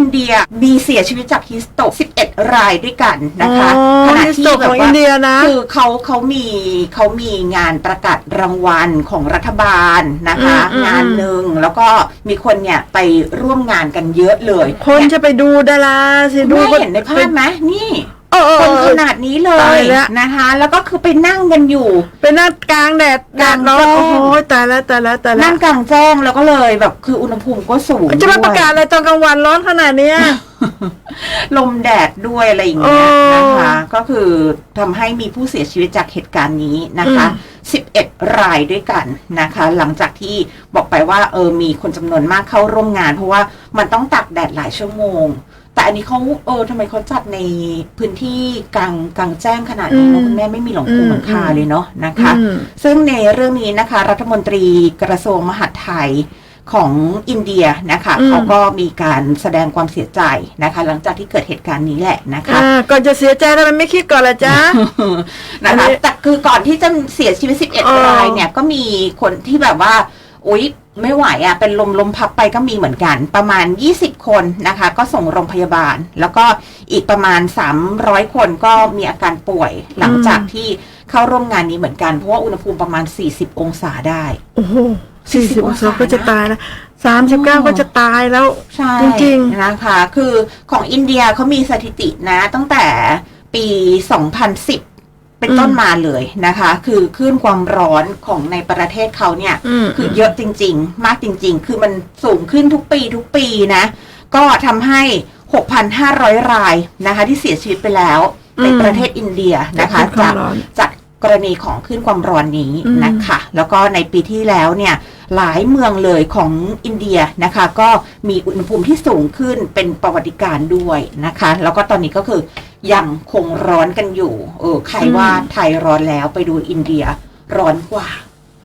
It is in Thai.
อินเดียมีเสียชีวิตจากฮิสโตก11 รายด้วยกันนะคะอ๋อขณะฮิสที่โตกแบขบองว่าอินเดียนะ คือเขาเขามีเขามีงานประกาศรางวัลของรัฐบาลนะคะ อืมอืม งานหนึ่งแล้วก็มีคนเนี่ยไปร่วมงานกันเยอะเลยคนเยจะไปดูดาราสิดูแม่เห็นในภาพไหมนี่เออเออค นเอขอนาดนี้เลตายยแล้ว นะคะ แล้วก็คือไปนั่งกันอยู่ ไปนั่งกลางแดดแดกลางดร้อนแจ้ง โอ้โหตายแล้วตายแล้วตายแล้นั่วงกลางแจ้งแล้วก็เลยแบบคืออุณหภูมิก็สูงจะมาประกาศด้วยอะไรตอนกลางวันร้อนขนาดเนี้ยลมแดดด้วยอะไรอย่างเงี้ยเออนะคะ ก็คือทำให้มีผู้เสียชีวิตจากเหตุการณ์นี้นะคะ11 รายด้วยกันนะคะ หลังจากที่บอกไปว่าเออมีคนจำนวนมากเข้าร่วมงาน เพราะว่ามันต้องตากแดดหลายชั่วโมง แต่อันนี้เขาเออทำไมเขาจัดในพื้นที่กลางกลางแจ้งขนาดนี้นะอืมคุณแม่ไม่มีหลงคงอืมหลังคาเลยเนาะนะคะอืมซึ่งในเรื่องนี้นะคะ รัฐมนตรีกระทรวงมหาดไทยของอินเดียนะคะอืมเขาก็มีการแสดงความเสียใจนะคะ หลังจากที่เกิดเหตุการณ์นี้แหละนะคะอ่าก่อนจะเสียใจทำไมไม่คิดก่อนล่ะจ๊ะนะอันคะนี้แต่คือก่อนที่จะเสียชีวิตเออ11รายเนี่ยก็มีคนที่แบบว่าอุ๊ย ไม่ไหวอะ่ะเป็นลมลมพับไปก็มีเหมือนกัน ประมาณ 20 คนนะคะ ก็ส่งโรงพยาบาล แล้วก็อีกประมาณ 300 คนก็มีอาการป่วยหลังจากที่เข้าร่วมงานนี้เหมือนกัน เพราะว่าอุณหภูมิประมาณ 40 องศาได้โอ้โหสี่สิบ40องศาก็จะตายแล้วสามสิบโอ้เก้าก็จะตายแล้วใช่จริงนะคะ คือของอินเดียเขามีสถิตินะตั้งแต่ปี 2010 เป็นต้นอืมมาเลยนะคะ คือคลื่นความร้อนของในประเทศเขาเนี่ยอืมคือเยอะจริง ๆ มากจริง ๆ คือมันสูงขึ้นทุกปีทุกปีนะ ก็ทำให้ 6,500 รายนะคะ ที่เสียชีวิตไปแล้วในอืมประเทศอินเดียนะคะจากคจากวามร้อนจากกรณีของคลื่นความร้อนนี้อืมนะคะ แล้วก็ในปีที่แล้วเนี่ยหลายเมืองเลยของอินเดียนะคะ ก็มีอุณหภูมิที่สูงขึ้นเป็นประวัติการณ์ด้วยนะคะ แล้วก็ตอนนี้ก็คือ ยังคงร้อนกันอยู่ เออใครว่าไทยร้อนแล้วไปดูอินเดียร้อนกว่า